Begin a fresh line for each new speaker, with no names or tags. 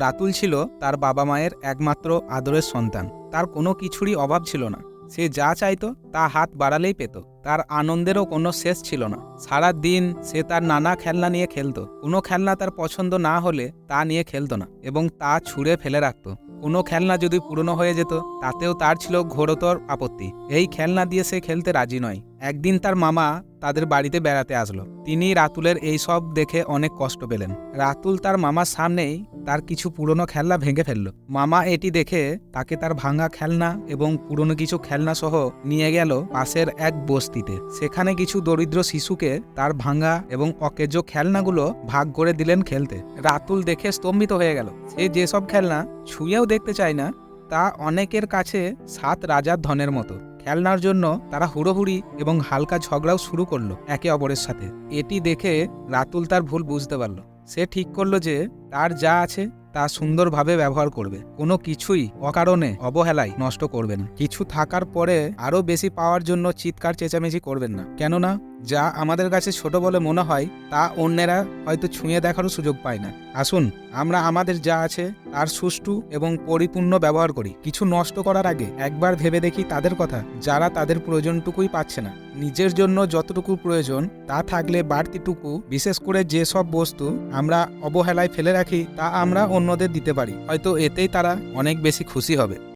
রাতুল ছিল তার বাবা মায়ের একমাত্র আদরের সন্তান। তার কোনো কিছুরই অভাব ছিল না। সে যা চাইত, তা হাত বাড়ালেই পেত। তার আনন্দেরও কোনো শেষ ছিল না। সারা দিন সে তার নানা খেলনা নিয়ে খেলতো। কোনো খেলনা তার পছন্দ না হলে তা নিয়ে খেলতো না এবং তা ছুঁড়ে ফেলে রাখতো। কোনো খেলনা যদি পুরনো হয়ে যেত, তাতেও তার ছিল ঘোরতর আপত্তি। এই খেলনা দিয়ে সে খেলতে রাজি নয়। একদিন তার মামা তাদের বাড়িতে বেড়াতে আসলো। তিনি রাতুলের এই সব দেখে অনেক কষ্ট পেলেন। রাতুল তার মামার সামনেই তার কিছু পুরনো খেলনা ভেঙে ফেলল। মামা এটি দেখে তাকে তার ভাঙা খেলনা এবং পুরনো কিছু খেলনা সহ নিয়ে গেল পাশের এক বস্তিতে সেখানে কিছু দরিদ্র শিশুকে তার ভাঙা এবং অকেজো খেলনাগুলো ভাগ করে দিলেন খেলতে। রাতুল দেখে স্তম্ভিত হয়ে গেল। সে যেসব খেলনা ছুঁয়েও দেখতে চায় না, তা অনেকের কাছে সাত রাজার ধনের মতো। খেলনার জন্য তারা হুড়োহুড়ি এবং হালকা ঝগড়াও শুরু করল একে অপরের সাথে। এটি দেখে রাতুল তার ভুল বুঝতে পারল। সে ঠিক করল যে তার যা আছে তা সুন্দরভাবে ব্যবহার করবে। কোনো কিছুই অকারণে, অবহেলায় নষ্ট করবে না। কিছু থাকার পরে আরও বেশি পাওয়ার জন্য চিৎকার, চেঁচামেচি করবেন না। কেননা, যা আমাদের কাছে ছোট বলে মনে হয়, তা অন্যেরা হয়তো ছুঁয়ে দেখারও সুযোগ পায় না। আসুন, আমরা আমাদের যা আছে, তার সুষ্ঠু এবং পরিপূর্ণ ব্যবহার করি। কিছু নষ্ট করার আগে একবার ভেবে দেখি তাদের কথা, যারা তাদের প্রয়োজনটুকুই পাচ্ছে না। নিজের জন্য যতটুকু প্রয়োজন, তা থাকলে বাড়তিটুকু, বিশেষ করে যেসব বস্তু আমরা অবহেলায় ফেলে রাখি, তা আমরা অন্যদের দিতে পারি। হয়তো এতেই তারা অনেক বেশি খুশি হবে।